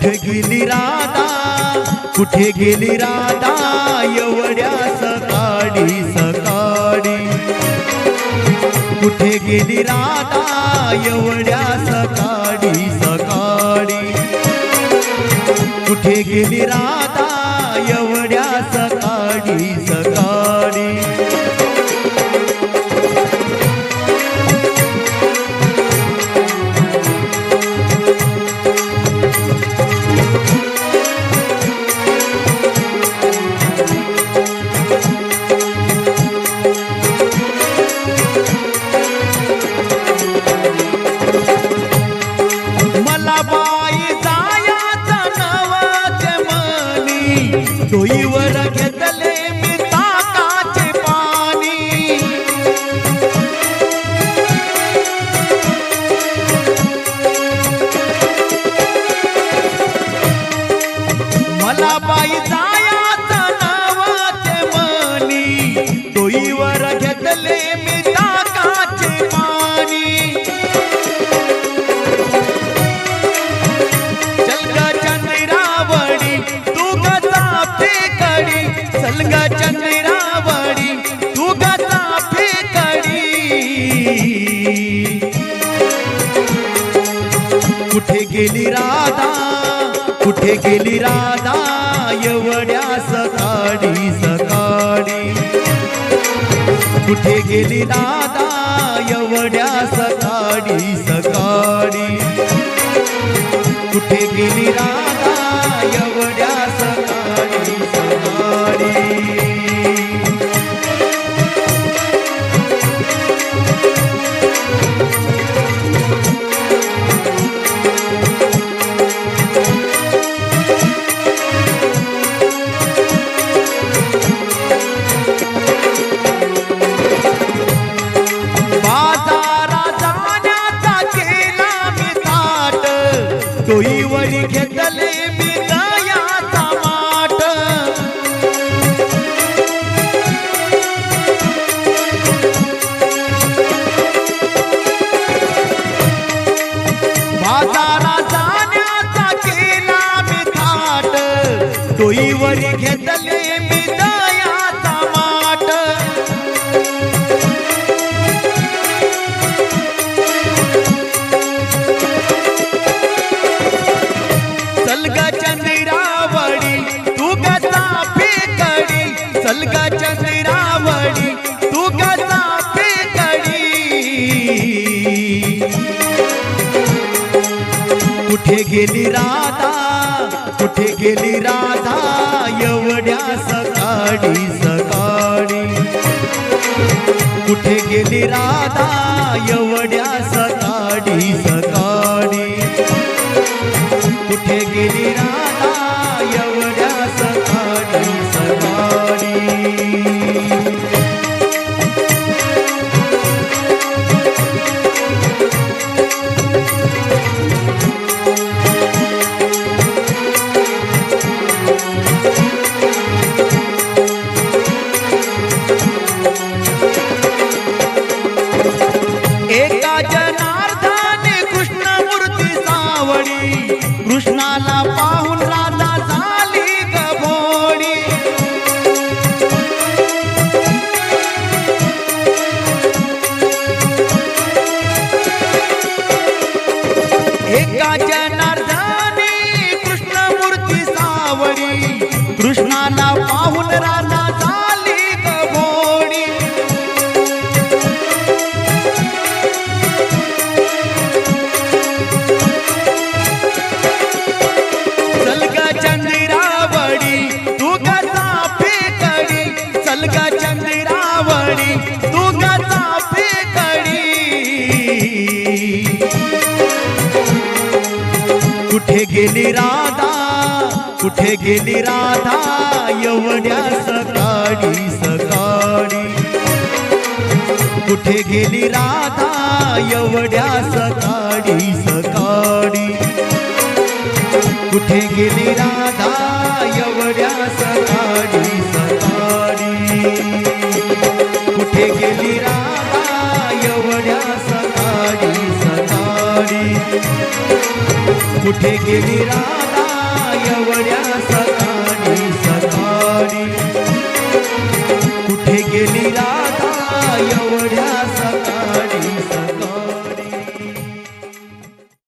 कुठे गेली राधा? कुठे गेली राधा? एवढ्या सकाळी सकाळी. कुठे गेली राधा? एवढ्या सकाळी सकाळी. कुठे गेली राधा? एवढ्या डोईवर घेतले मी ताकाचे पाणी. मला बाई गेली राधा? कुठे गेली राधा? एवढ्या सकाळी सकाळी. कुठे गेली राधा? एवढ्या सकाळी सकाळी. कुठे गेली राधा? डोईवरी घेतले मी दयाचा माट सलगाच्या निरावडी तू गजा पेकडी. सलगाच्या निरावडी तू गजा पेकडी. कुठे गेली रात कुठे गेली राधा? एवढ्या सकाळी सकाळी. कुठे गेली राधा? एवढ्या सकाळी. पाहून राधा झाली गभोडी सलग चंद्रावडी तू गजा फेकडी सलग चंद्रावडी तू गजा फेकडी कुठे गेली राधा कुठे गेली राधा? एवढ्या सकाळी सकाळी. कुठे गेली राधा? एवढ्या सकाळी सकाळी. कुठे गेली राधा? एवढ्या सकाळी सकाळी. कुठे गेली राधा? एवढ्या सकाळी सकाळी. कुठे गेली राधा?